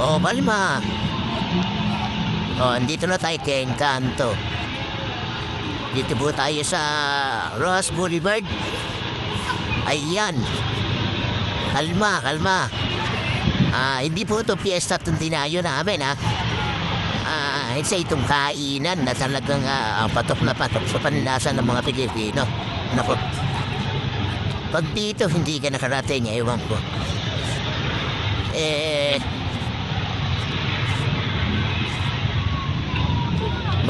Oh, kalma. Oh, andito na tayo kay Encanto. Dito po tayo sa Ross Boulevard. Ayan. Kalma, kalma. Ah, hindi po ito piyesta itong dinayo namin, ha? Ah, isa itong kainan na talagang ah, patok na patok sa panlasa ng mga Pilipino. Naku. Pag dito hindi ka nakarating, ewan ko. Eh,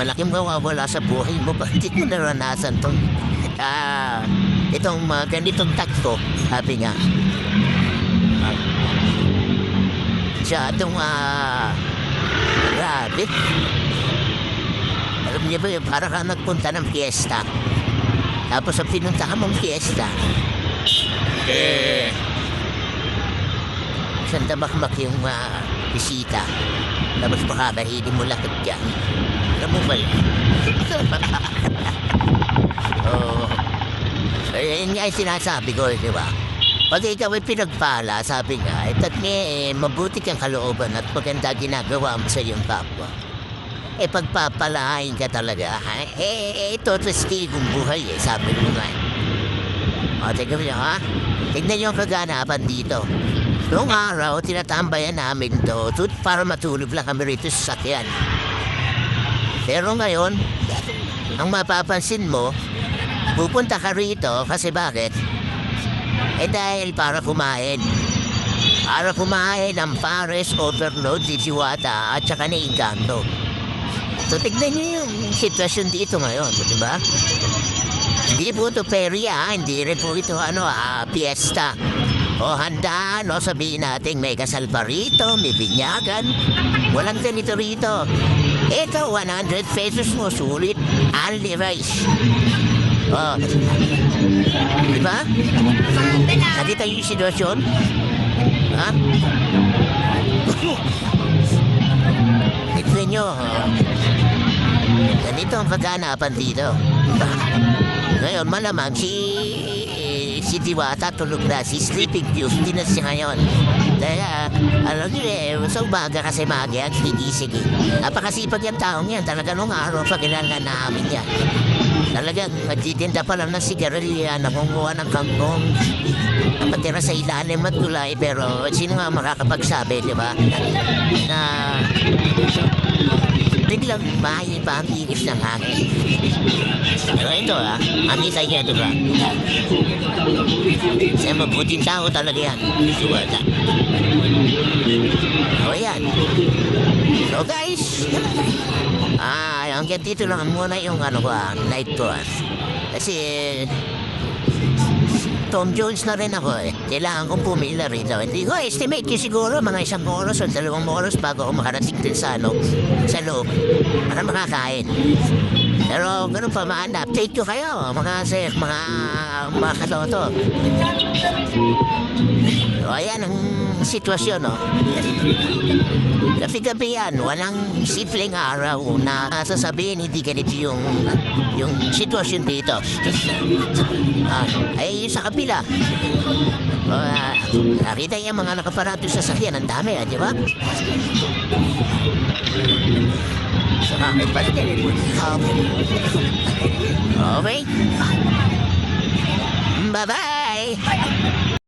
malaking mawawala sa buhay mo hindi mo naranasan tong ah, itong mga ganitong takto, sabi nga. Siya itong ah, rabbit. Alam niyo ba para ka nagpunta ng fiesta. Tapos sa pinuntahan mong fiesta, eh, isang damakmak yung ah, bisita. Tapos baka mahili mo lakad dyan. Alam mo ba yun? Oo. Eh, yun nga yung sinasabi ko, di ba? Pag ikaw ay pinagpala, sabi nga, eh, tat eh, mabuti kang kalooban at maganda ginagawa mo sa iyong kapwa. Eh, pagpapalain ka talaga, ha? Eh, eh, ito, testigong buhay, eh, sabi mo nga. O, tignan mo ha? Tignan niyo ang kaganapan dito. Noong araw, tinatambayan namin to tut para matulog lang kami rito sa sakyan. Pero ngayon, ang mapapansin mo, pupunta ka rito kasi bakit? Eh dahil para kumain. Para kumain ng Pares Overload ni Chiwata at saka ni Encanto. So tignan niyo yung sitwasyon dito ngayon, di ba? Hindi po ito perya, hindi rin po ito ano, ah, piyesta. O handaan, o sabihin natin may kasal pa rito, may binyagan. Walang ganito rito. Ito, 100 pesos mo, sulit. Only rice. Oh. Di ba? Nakita yung sitwasyon? Ha? Tignan nyo. Ganito ang kaganapan dito. Ngayon, malamang si si Diwata tulog na, si Sleeping hindi na siya ngayon. Kaya, alam niyo eh, sa umaga kasi maaga yan, gigising eh. Napakasipag yung taong yan, talaga nung araw pa kailangan namin yan. Talagang nagtitinda pa lang ng sigarilya, nangunguha ng kangkong, napatira sa ilalim at gulay, pero sino nga makakapagsabi, di ba? Na biglang mahay pa ang inis ng hangin. Pero ito ah, amita niya ito ba? Sa mabuting tao talaga yan. Suwata. O yan. So guys, ah, hanggang dito lang muna yung ano ko ah, night ah. Kasi, Tom Jones na rin ako eh. Kailangan kong pumila rito. Hindi ko estimate ko siguro mga isang oras o dalawang oras bago ako makarating din sa ano, sa loob. Para makakain. Pero ganun pa man, update ko kayo, mga sir, mga, mga katoto. O ayan ang sitwasyon, no? Gabi-gabi yan, walang simpleng araw na sasabihin hindi ganito yung, yung sitwasyon dito. Ah, ay, sa kapila. Uh, nakita niya mga nakaparado sa sakyan, ang dami, ah, di ba? May balik Okay? Bye-bye!